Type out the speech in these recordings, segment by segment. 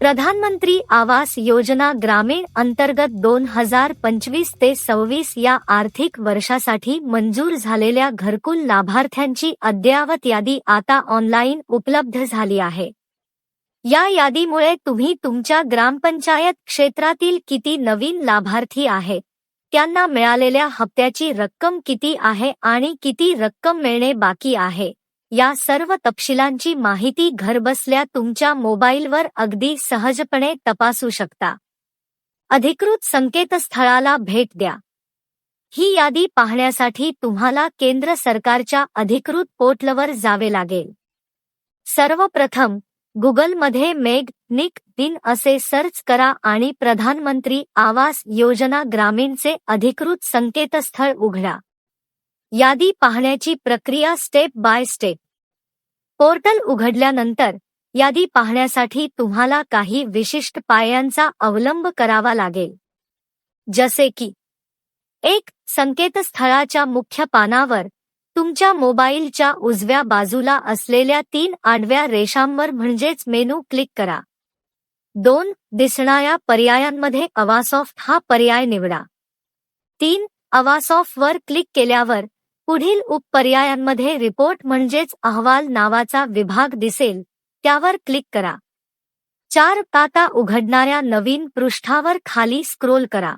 प्रधानमंत्री आवास योजना ग्रामीण अंतर्गत दोन हजार पंचवीस ते सव्वीस या आर्थिक वर्षासाठी मंजूर झालेल्या घरकुल लाभार्थ्यांची अद्ययावत यादी आता ऑनलाईन उपलब्ध झाली आहे. या यादीमुळे तुम्ही तुमच्या ग्रामपंचायत क्षेत्रातील किती नवीन लाभार्थी आहे त्यांना मिळालेल्या हप्त्याची रक्कम किती आहे आणि किती रक्कम मिळणे बाकी आहे. या सर्व तपशिलांची माहिती घरबसल्या तुमच्या मोबाईलवर अगदी सहजपणे तपासू शकता. अधिकृत संकेतस्थळाला भेट द्या. ही यादी पाहण्यासाठी तुम्हाला केंद्र सरकारच्या अधिकृत पोर्टलवर जावे लागेल. सर्वप्रथम गुगलमध्ये मेग निक दिन असे सर्च करा आणि प्रधानमंत्री आवास योजना ग्रामीणचे अधिकृत संकेतस्थळ उघडा. यादी पाहण्याची प्रक्रिया स्टेप बाय स्टेप. पोर्टल उघडल्यानंतर यादी पाहण्यासाठी तुम्हाला काही विशिष्ट पायांचा अवलंब करावा लागेल. जसे की एक संकेतस्थळाच्या मुख्य पानावर तुमच्या मोबाईलच्या उजव्या बाजूला असलेल्या तीन आडव्या रेषांवर म्हणजेच मेनू क्लिक करा. दोन दिसणाऱ्या पर्यायांमध्ये अवासॉफ्ट हा पर्याय निवडा. तीन अवासॉफ्ट वर क्लिक केल्यावर पुढील उपपर्यायांमध्ये रिपोर्ट म्हणजेच अहवाल नावाचा विभाग दिसेल त्यावर क्लिक करा. चार पाता उघडणाऱ्या नवीन पृष्ठावर खाली स्क्रोल करा.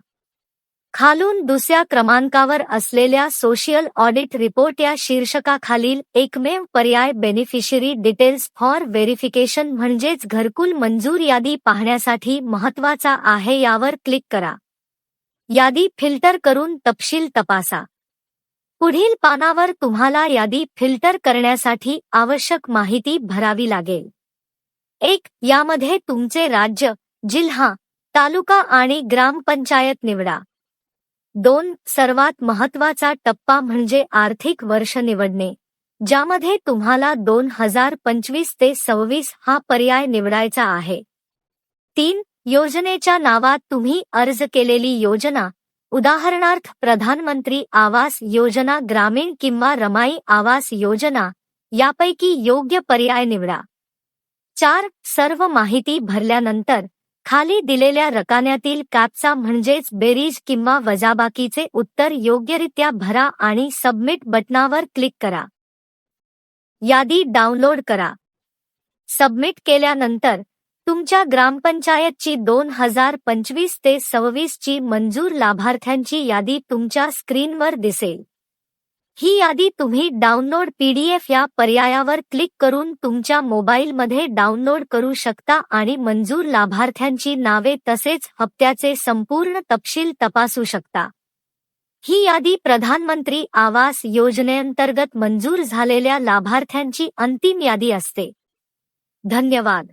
खालून दुसऱ्या क्रमांकावर असलेल्या सोशियल ऑडिट रिपोर्ट या शीर्षकाखालील एकमेव पर्याय बेनिफिशरी डिटेल्स फॉर व्हेरिफिकेशन म्हणजेच घरकुल मंजूर यादी पाहण्यासाठी महत्त्वाचा आहे यावर क्लिक करा. यादी फिल्टर करून तपशील तपासा. पुढील पानावर तुम्हाला यादी फिल्टर करण्यासाठी आवश्यक माहिती भरावी लागेल. एक यामध्ये तुमचे राज्य जिल्हा तालुका आणि ग्रामपंचायत निवडा. दोन सर्वात महत्त्वाचा टप्पा म्हणजे आर्थिक वर्ष निवडणे ज्यामध्ये तुम्हाला दोन हजार पंचवीस ते सव्वीस हा पर्याय निवडायचा आहे. तीन योजनेच्या नावात तुम्ही अर्ज केलेली योजना उदाहरणार्थ प्रधानमंत्री आवास योजना ग्रामीण किंवा रमाई आवास योजना यापैकी योग्य पर्याय निवडा. चार सर्व माहिती भरल्यानंतर खाली दिलेल्या रकान्यातील कॅपचा म्हणजेच बेरीज किंवा वजाबाकीचे उत्तर योग्यरित्या भरा आणि सबमिट बटनावर क्लिक करा. यादी डाउनलोड करा. सबमिट केल्यानंतर तुमच्या ग्रामपंचायतची दोन हजार पंचवीस ते सव्वीस ची मंजूर लाभार्थ्यांची यादी तुमच्या स्क्रीनवर दिसेल. ही यादी तुम्ही डाउनलोड पीडीएफ या पर्यायावर क्लिक करून तुमच्या मोबाईलमध्ये डाउनलोड करू शकता आणि मंजूर लाभार्थ्यांची नावे तसेच हप्त्याचे संपूर्ण तपशील तपासू शकता. ही यादी प्रधानमंत्री आवास योजनेअंतर्गत मंजूर झालेल्या लाभार्थ्यांची अंतिम यादी असते. धन्यवाद.